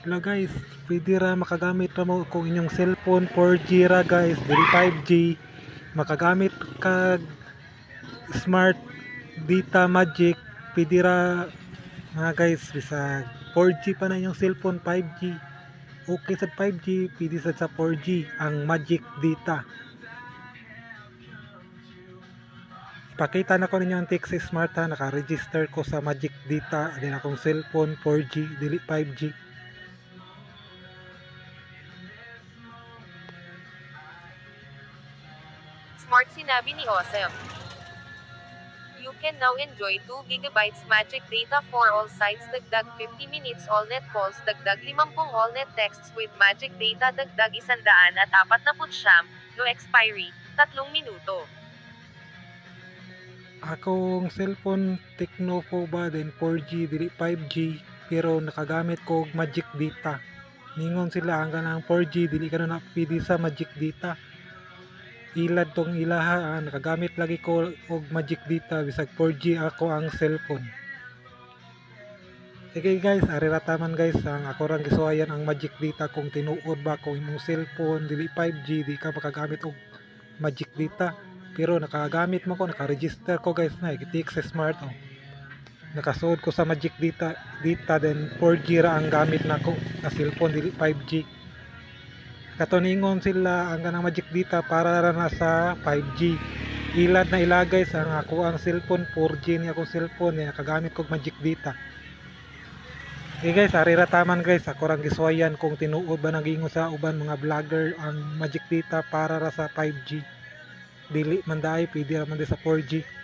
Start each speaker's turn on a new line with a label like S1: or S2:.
S1: Hello guys, pwede ra makagamit ra mo kung inyong cellphone 4G ra guys, dili 5G. Makagamit kag smart data magic, pwede ra mga guys bisag 4G pa na inyong cellphone 5G. Okay sa 5G, pwede sa sa 4G ang magic data. Pakita na ko ninyo ang Texas Smart ha, naka-register ko sa Magic Data, din akong cellphone 4G, dili 5G.
S2: Smart sinabi ni Osem. You can now enjoy 2 gigabytes magic data for all sites dagdag 50 minutes all net calls dagdag 50 all net texts with magic data dagdag 100 at 49 no expiry 3 minuto.
S1: Akong cellphone Tecno po ba din 4G dili 5G pero nakagamit ko Magic Data. Ningon sila ang kanang 4G dili ka na pwede sa Magic Data. Ilad tong ilaha ah, nakagamit lagi ko og Magic Data bisag 4G ako ang cellphone. Sige guys, ari ra taman guys ang ako rang gisuwayan ang Magic Data kung tinuod ba kung imong cellphone. Dili 5G di ka makagamit og Magic Data. Pero nakagamit mo ko naka-register ko guys na ikitik sa smart oh. nakasuod ko sa magic data data then 4G ra ang gamit nako na cellphone dili 5G katuningon sila ang kanang magic data para ra na sa 5G ilad na ilagay sa ako ang cellphone 4G ni akong cellphone ni nakagamit kog magic data. Okay guys, ari ra taman guys, ako rang giswayan kung tinuod ba nagingo sa uban mga vlogger ang magic data para ra sa 5G dili man dai pwede ra man sa 4G